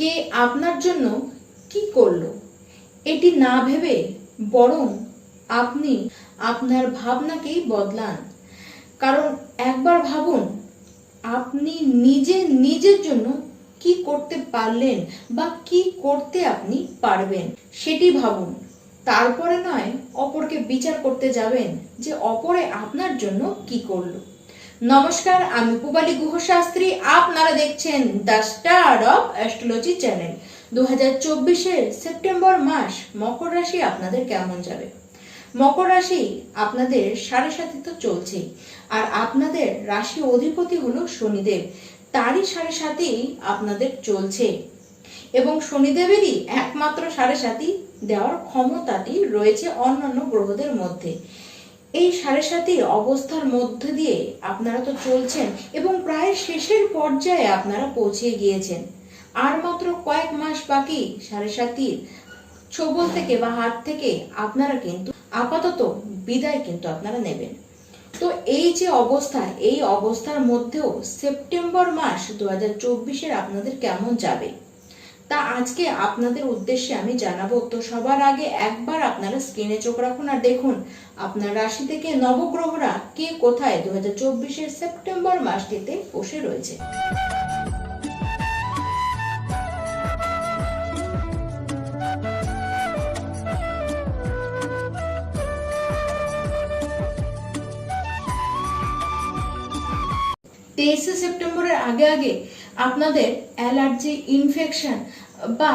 কে আপনার জন্য কি করল? এটি না ভেবে বরং আপনি আপনার ভাবনাকেই বদলান। কারণ একবার ভাবুন, আপনি নিজে নিজের জন্য কি করতে পারলেন বা কি করতে আপনি পারবেন সেটি ভাবুন। তারপরে নয়, অপরকে বিচার করতে যাবেন যে অপরে আপনার জন্য কি করল। নমস্কার, আমি পুবালি গুহ শাস্ত্রী আপনারা দেখছেন the star of astrology channel. দু হাজার সেপ্টেম্বর মাস, মকর রাশি আপনাদের কেমন যাবে? মকর রাশি আপনাদের সাড়ে সাথে তো চলছেই, আর আপনাদের রাশি অধিপতি হলো শনিদেব। তারই সাড়ে সাথেই আপনাদের চলছে। এবং শনিদেবেরই একমাত্র সাড়ে সাথী দেওয়ার ক্ষমতাটি রয়েছে অন্যান্য গ্রহদের মধ্যে। এই সাড়ে সাথী অবস্থার মধ্যে দিয়ে আপনারা তো চলছেন এবং প্রায় শেষের পর্যায়ে আপনারা পৌঁছে গিয়েছেন। আর মাত্র কয়েক মাস বাকি সাড়ে সাতির ছবল থেকে বা হাত থেকে আপনারা কিন্তু আপাতত বিদায় কিন্তু আপনারা নেবেন। তো এই যে অবস্থা, এই অবস্থার মধ্যেও সেপ্টেম্বর মাস দু হাজার আপনাদের কেমন যাবে? তা আজকে আপনাদের উদ্দেশ্যে আমি জানাব। তো সবার আগে একবার আপনারা স্ক্রিনে চোখ রাখুন আর দেখুন, আপনার রাশি থেকে নবগ্রহরা কে কোথায় দু হাজার সেপ্টেম্বর মাসটিতে বসে রয়েছে। তেইশে সেপ্টেম্বরের আগে আগে আপনাদের অ্যালার্জি ইনফেকশন বা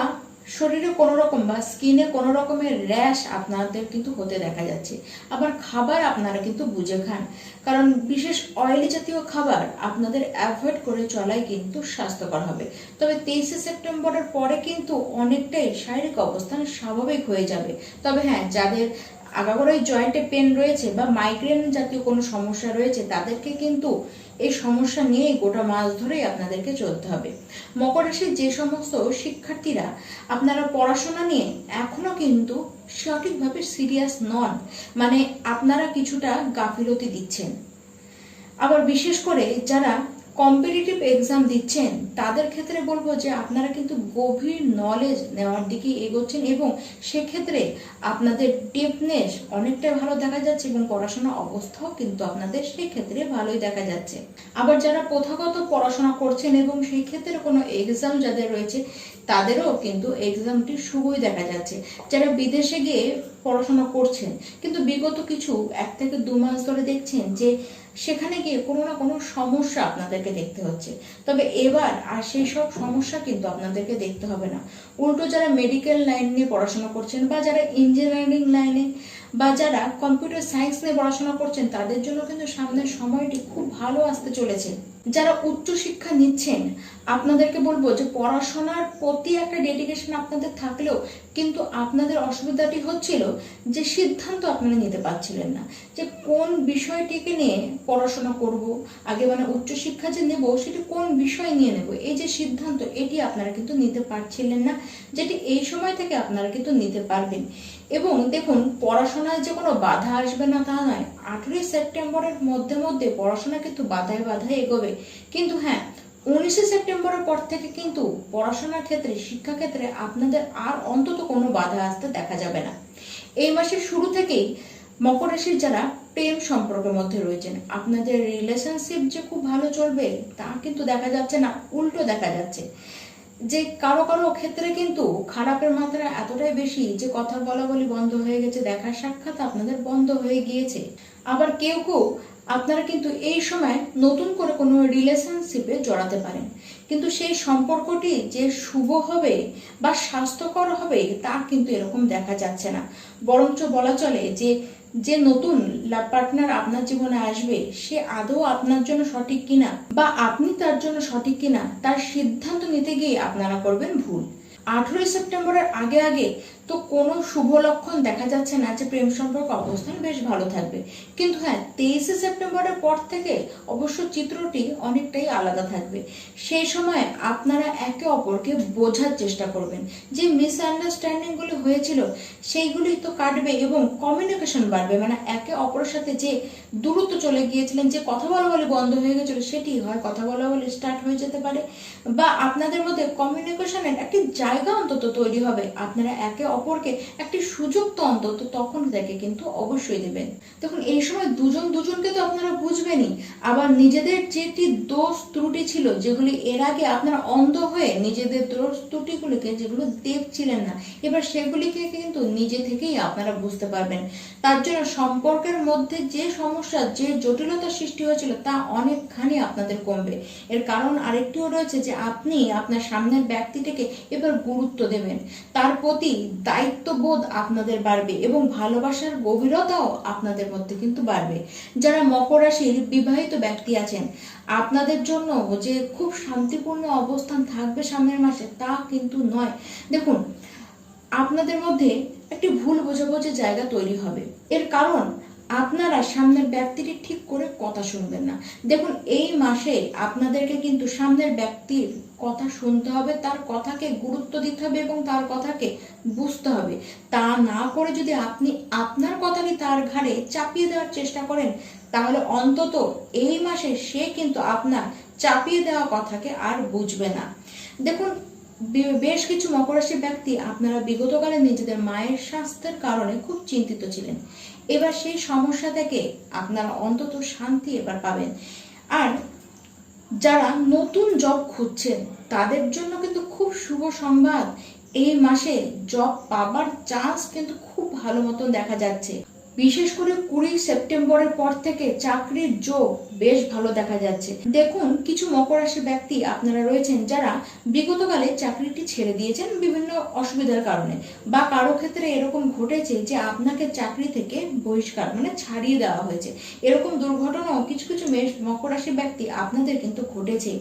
শরীরে কোনো রকম বা স্কিনে কোনো রকমের র্যাশ আপনাদের কিন্তু হতে দেখা যাচ্ছে। আবার খাবার আপনারা কিন্তু বুঝে খান। কারণ বিশেষ অয়েলি জাতীয় খাবার আপনাদের অ্যাভয়েড করে চলাই কিন্তু স্বাস্থ্যকর হবে। তবে তেইশে সেপ্টেম্বরের পরে কিন্তু অনেকটাই শারীরিক অবস্থান স্বাভাবিক হয়ে যাবে। তবে হ্যাঁ যাদের আগাগোড়াই জয়েন্টে পেন রয়েছে বা মাইগ্রেন জাতীয় কোনো সমস্যা রয়েছে, তাদেরকে কিন্তু এই সমস্যা নিয়ে গোটা মাস ধরেই আপনাদেরকে চলতে হবে। মকর রাশির যে সমস্ত শিক্ষার্থীরা, আপনারা পড়াশোনা নিয়ে এখনও কিন্তু সঠিকভাবে সিরিয়াস নন মানে আপনারা কিছুটা গাফিলতি দিচ্ছেন। আবার বিশেষ করে যারা কম্পিটিটিভ এক্সাম দিচ্ছেন, তাদের ক্ষেত্রে বলব যে আপনারা কিন্তু গভীর নলেজ নেওয়ার দিকে এগোচ্ছেন এবং সেক্ষেত্রে আপনাদের ডেপনেস অনেকটাই ভালো দেখা যাচ্ছে এবং পড়াশোনা অবস্থাও কিন্তু আপনাদের সেই ক্ষেত্রে ভালোই দেখা যাচ্ছে। আবার যারা প্রথাগত পড়াশোনা করছেন এবং সেই ক্ষেত্রে কোনো এক্সাম যাদের রয়েছে, তাদেরও কিন্তু এক্সামটি শুভই দেখা যাচ্ছে। যারা বিদেশে গিয়ে পড়াশোনা করছেন, কিন্তু বিগত কিছু এক থেকে দু মাস ধরে দেখছেন যে সেখানে গিয়ে কোনো না কোনো সমস্যা আপনাদেরকে দেখতে হচ্ছে। তবে এবার আর সেই সব সমস্যা কিন্তু আপনাদেরকে দেখতে হবে না। উল্টো যারা মেডিকেল লাইন নিয়ে পড়াশোনা করছেন বা যারা ইঞ্জিনিয়ারিং লাইনে বা যারা কম্পিউটার সায়েন্স নিয়ে পড়াশোনা করছেন, তাদের জন্য কিন্তু সামনের সময়টি খুব ভালো আসতে চলেছে। যারা উচ্চ শিক্ষা নিচ্ছেন, আপনাদেরকে বলব যে পড়াশোনার প্রতি একটা ডেডিকেশন আপনাদের থাকলেও কিন্তু আপনাদের অসুবিধাটি হচ্ছিল যে সিদ্ধান্ত আপনারা নিতে পারছিলেন না। যে কোন বিষয়টিকে নিয়ে পড়াশোনা করব, আগে মানে উচ্চশিক্ষা যে নেব, সেটি কোন বিষয় নিয়ে নেব, এই যে সিদ্ধান্ত, এটি আপনারা কিন্তু নিতে পারছিলেন না, যেটি এই সময় থেকে আপনারা কিন্তু নিতে পারবেন। এবং দেখুন পড়াশোনায় যে কোনো বাধা আসবে না তা নয়। আঠেরোই সেপ্টেম্বরের মধ্যে মধ্যে পড়াশোনা কিন্তু বাধায় বাধায় এগোবে। কিন্তু হ্যাঁ উনিশে সেপ্টেম্বরের পর থেকে কিন্তু পড়াশোনার ক্ষেত্রে, শিক্ষাক্ষেত্রে আপনাদের আর অন্তত কোনো বাধা আসতে দেখা যাবে না। এই মাসের শুরু থেকেই মকর রাশির যারা প্রেম সম্পর্কের মধ্যে রয়েছেন, আপনাদের রিলেশনশিপ যে খুব ভালো চলবে তা কিন্তু দেখা যাচ্ছে না, উল্টো দেখা যাচ্ছে। যে কারও কারও ক্ষেত্রে কিন্তু খারাপের মাত্রা এতটাই বেশি যে কথা বলা বলি বন্ধ হয়ে গেছে দেখা সাক্ষাৎ আপনাদের বন্ধ হয়ে গিয়েছে। আবার কেউ কেউ আপনারা কিন্তু এই সময় নতুন করে কোনো রিলেশনশিপে জড়াতে পারেন। কিন্তু সেই সম্পর্কটি যে শুভ হবে বা স্বাস্থ্যকর হবে, তা কিন্তু এরকম দেখা যাচ্ছে না। বরঞ্চ বলা চলে যে যে নতুন লাভ পার্টনার আপনার জীবনে আসবে, সে আদৌ আপনার জন্য সঠিক কিনা বা আপনি তার জন্য সঠিক কিনা, তার সিদ্ধান্ত নিতে গিয়ে আপনারা করবেন ভুল। আঠেরোই সেপ্টেম্বরের আগে আগে তো কোনো শুভ লক্ষণ দেখা যাচ্ছে না যে প্রেম সম্পর্ক অবস্থান বেশ ভালো থাকবে। কিন্তু হ্যাঁ তেইশে সেপ্টেম্বরের পর থেকে অবশ্য চিত্রটি অনেকটাই আলাদা থাকবে। সেই সময় আপনারা একে অপরকে বোঝার চেষ্টা করবেন। যে মিসআন্ডারস্ট্যান্ডিংগুলি হয়েছিল, সেইগুলি তো কাটবে এবং কমিউনিকেশন বাড়বে। মানে একে অপরের সাথে যে দূরত্ব চলে গিয়েছিলেন, যে কথা বলা বলে বন্ধ হয়ে গেছিল সেটি হয় কথা বলা বলে স্টার্ট হয়ে যেতে পারে। বা আপনাদের মধ্যে কমিউনিকেশনের একটি জায়গা অন্তত তৈরি হবে। আপনারা একে অপরকে একটি সুযোগ তো অন্তত তখন দেখে কিন্তু অবশ্যই দেবেন। দেখুন, এই সময় দুজন দুজনকে তো আপনারা বুঝবেনই আবার নিজেদের যেটি দোষ ত্রুটি ছিল, যেগুলি এর আগে আপনারা অন্ধ হয়ে নিজেদের দোষ ত্রুটিগুলিকে, যেগুলো দেখছিলেন না, এবার সেগুলিকে কিন্তু নিজে থেকেই আপনারা বুঝতে পারবেন। তার জন্য সম্পর্কের মধ্যে যে সমস্যা, যে জটিলতা সৃষ্টি হয়েছিল, তা অনেকখানি আপনাদের কমবে। এর কারণ আরেকটিও রয়েছে যে, আপনি আপনার সামনের ব্যক্তিটিকে এবার গুরুত্ব দেবেন। তার প্রতি দায়িত্ববোধ আপনাদের বাড়বে এবং ভালোবাসার গভীরতাও আপনাদের মধ্যে কিন্তু বাড়বে। যারা মকর রাশির বিবাহিত ব্যক্তি আছেন। আপনাদের জন্য যে খুব শান্তিপূর্ণ অবস্থান থাকবে সামনের মাসে, তা কিন্তু নয়। দেখুন, আপনাদের মধ্যে একটি ভুল বোঝাবুঝি জায়গা তৈরি হবে। এর কারণ, আপনারা সামনের ব্যক্তিটি ঠিক করে কথা শুনবেন না। দেখুন, এই মাসে আপনাদেরকে কিন্তু সামনের ব্যক্তির কথা শুনতে হবে, তার কথাকে গুরুত্ব দিতে হবে এবং তার কথাকে বুঝতে হবে। তা না করে যদি আপনি আপনার কথাকে তার ঘাড়ে চাপিয়ে দেওয়ার চেষ্টা করেন তাহলে অন্তত এই মাসে সে কিন্তু আপনার চাপিয়ে দেওয়া কথাকে আর বুঝবে না। দেখুন বেশ কিছু মকর রাশির ব্যক্তি আপনারা বিগতকালে নিজেদের মায়ের স্বাস্থ্যের কারণে খুব চিন্তিত ছিলেন। এবার সেই সমস্যা থেকে আপনারা অন্তত শান্তি এবার পাবেন। আর যারা নতুন জব খুঁজছেন, তাদের জন্য কিন্তু খুব শুভ সংবাদ। এই মাসে জব পাবার চান্স কিন্তু খুব ভালো মতন দেখা যাচ্ছে। বিশেষ করে কুড়ি সেপ্টেম্বরের পর থেকে চাকরির যোগ বেশ ভালো দেখা যাচ্ছে। দেখুন, কিছু মকর রাশি ব্যক্তি আপনারা রয়েছেন যারা বিগতকালে চাকরিটি ছেড়ে দিয়েছেন বিভিন্ন অসুবিধার কারণে বা কারও ক্ষেত্রে এরকম ঘটেছে যে আপনাকে চাকরি থেকে বহিষ্কার মানে ছাড়িয়ে দেওয়া হয়েছে। এরকম দুর্ঘটনাও কিছু কিছু মকর রাশি ব্যক্তি আপনাদের কিন্তু ঘটেছে।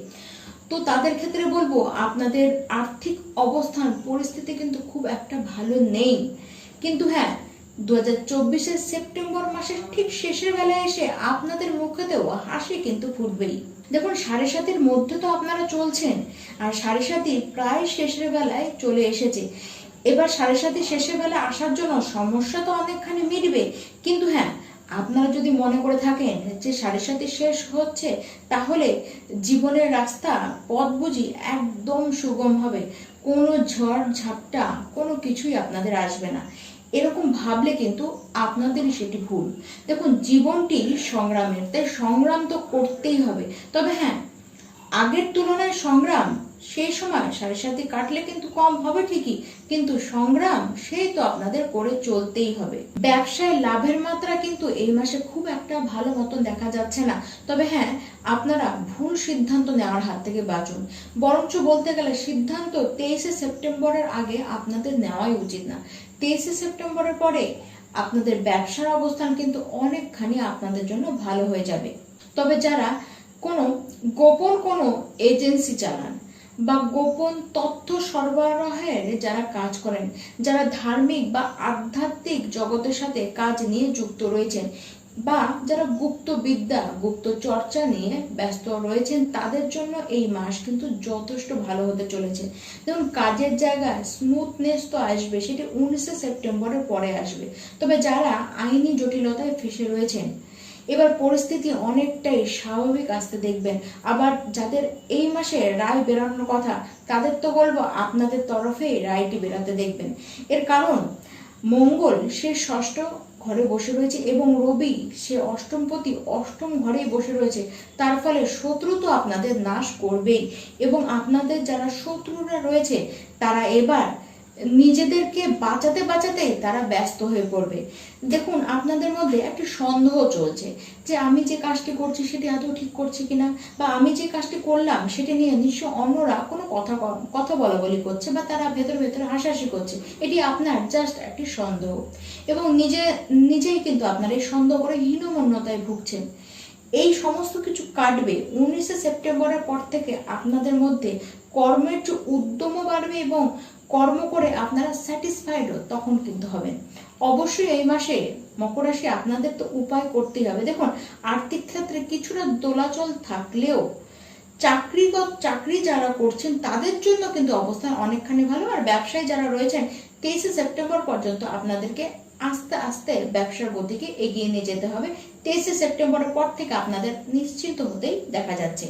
তো তাদের ক্ষেত্রে বলব, আপনাদের আর্থিক অবস্থান, পরিস্থিতি কিন্তু খুব একটা ভালো নেই। কিন্তু হ্যাঁ দু হাজার সেপ্টেম্বর মাসের ঠিক শেষের বেলায় এসে আপনাদের মুখেতেও হাসি কিন্তু ফুটবেই। দেখুন, সাড়ে সাতের মধ্যে তো আপনারা চলছেন, আর সাড়ে সাতই প্রায় শেষের বেলায় চলে এসেছে। এবার সাড়ে সাতই শেষের বেলায় আসার জন্য সমস্যা তো অনেকখানি মিটবে। কিন্তু হ্যাঁ আপনারা যদি মনে করে থাকেন যে সাড়ে সাতই শেষ হচ্ছে, তাহলে জীবনের রাস্তা, পথ বুঝি একদম সুগম হবে। কোনো ঝড়, ঝাপটা, কোনো কিছুই আপনাদের আসবে না। এরকম ভাবলে কিন্তু আপনাদেরই সেটি ভুল। দেখুন, জীবনটি সংগ্রামের, তাই সংগ্রাম তো করতেই হবে। তবে হ্যাঁ আগের তুলনায় সংগ্রাম সেই সময় সাড়ে সাথে কাটলে কিন্তু কম হবে ঠিকই, কিন্তু সংগ্রাম সেই তো আপনাদের করে চলতেই হবে। ব্যবসায় লাভের মাত্রা কিন্তু এই মাসে খুব একটা ভালো মতন দেখা যাচ্ছে না। তবে হ্যাঁ আপনারা ভুল সিদ্ধান্ত নেওয়ার হাত থেকে বাঁচুন। বরঞ্চ বলতে গেলে সিদ্ধান্ত তেইশে সেপ্টেম্বরের আগে আপনাদের নেওয়াই উচিত না। তেইশে সেপ্টেম্বরের পরে আপনাদের ব্যবসার অবস্থান কিন্তু অনেকখানি আপনাদের জন্য ভালো হয়ে যাবে। তবে যারা কোনো গোপন কোনো এজেন্সি চালান বা গোপন তথ্য সরবরাহের যারা কাজ করেন, যারা ধার্মিক বা আধ্যাত্মিক জগতের সাথে কাজ নিয়ে যুক্ত রয়েছেন বা যারা গুপ্ত বিদ্যা, গুপ্ত চর্চা নিয়ে ব্যস্ত রয়েছেন, তাদের জন্য এই মাস কিন্তু যথেষ্ট ভালো হতে চলেছে। যেমন কাজের জায়গায় স্মুথনেস তো আসবে, সেটি উনিশে সেপ্টেম্বরের পরে আসবে। তবে যারা আইনি জটিলতায় ফেসে রয়েছেন এবার পরিস্থিতি অনেকটাই স্বাভাবিক আসতে দেখবেন। আবার যাদের এই মাসে রায় বেরানোর কথা, তাদের তো বলব আপনাদের তরফেই রায়টি বেরাতে দেখবেন। এর কারণ, মঙ্গল সে ষষ্ঠ ঘরে বসে রয়েছে এবং রবি সে অষ্টমপতি অষ্টম ঘরেই বসে রয়েছে। তার ফলে শত্রু তো আপনাদের নাশ করবেই এবং আপনাদের যারা শত্রুরা রয়েছে, তারা এবার নিজেদেরকে বাঁচাতে বাঁচাতে তারা ব্যস্ত হয়ে পড়বে। দেখুন, আপনাদের মধ্যে একটি সন্দেহ চলছে যে আমি যে কাজটি করছি সেটি আদৌ ঠিক করছি কিনা, বা আমি যে কাজটি করলাম সেটি নিয়ে নিশ্চয় অন্যরা কোনো কথা কথা বলা বলি করছে, বা তারা ভেতরে ভেতরে হাসাহাসি করছে। এটি আপনার জাস্ট একটি সন্দেহ। এবং নিজে, নিজেই কিন্তু আপনার এই সন্দেহ করে হীনমন্যতায় ভুগছেন। এই সমস্ত কিছু কাটবে উনিশে সেপ্টেম্বরের পর থেকে আপনাদের মধ্যে কর্মের যে উদ্যমও বাড়বে এবং কর্ম করে আপনারা স্যাটিসফাইডও তখন কিন্তু হবেন অবশ্যই এই মাসে মকর রাশি আপনাদের তো উপায় করতেই হবে। দেখুন, আর্থিক ক্ষেত্রে কিছুটা দোলাচল থাকলেও চাকরিগত, চাকরি যারা করছেন, তাদের জন্য কিন্তু অবস্থান অনেকখানি ভালো। আর ব্যবসায়ী যারা রয়েছেন, তেইশে সেপ্টেম্বর পর্যন্ত আপনাদেরকে আস্তে আস্তে ব্যবসার গতিকে এগিয়ে নিয়ে যেতে হবে। তেইশে সেপ্টেম্বরের পর থেকে আপনাদের নিশ্চিন্ত হতেই দেখা যাচ্ছে।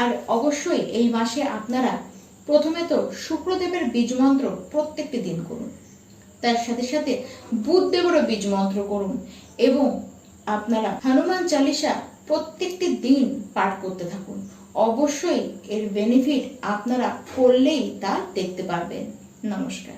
আর অবশ্যই এই মাসে আপনারা প্রথমে তো শুক্রদেবের বীজ মন্ত্র প্রত্যেকটি দিন করুন। তার সাথে সাথে বুধদেবেরও বীজ মন্ত্র করুন এবং আপনারা হনুমান চালিসা প্রত্যেকটি দিন পাঠ করতে থাকুন। অবশ্যই এর বেনিফিট আপনারা করলেই তা দেখতে পারবেন। নমস্কার।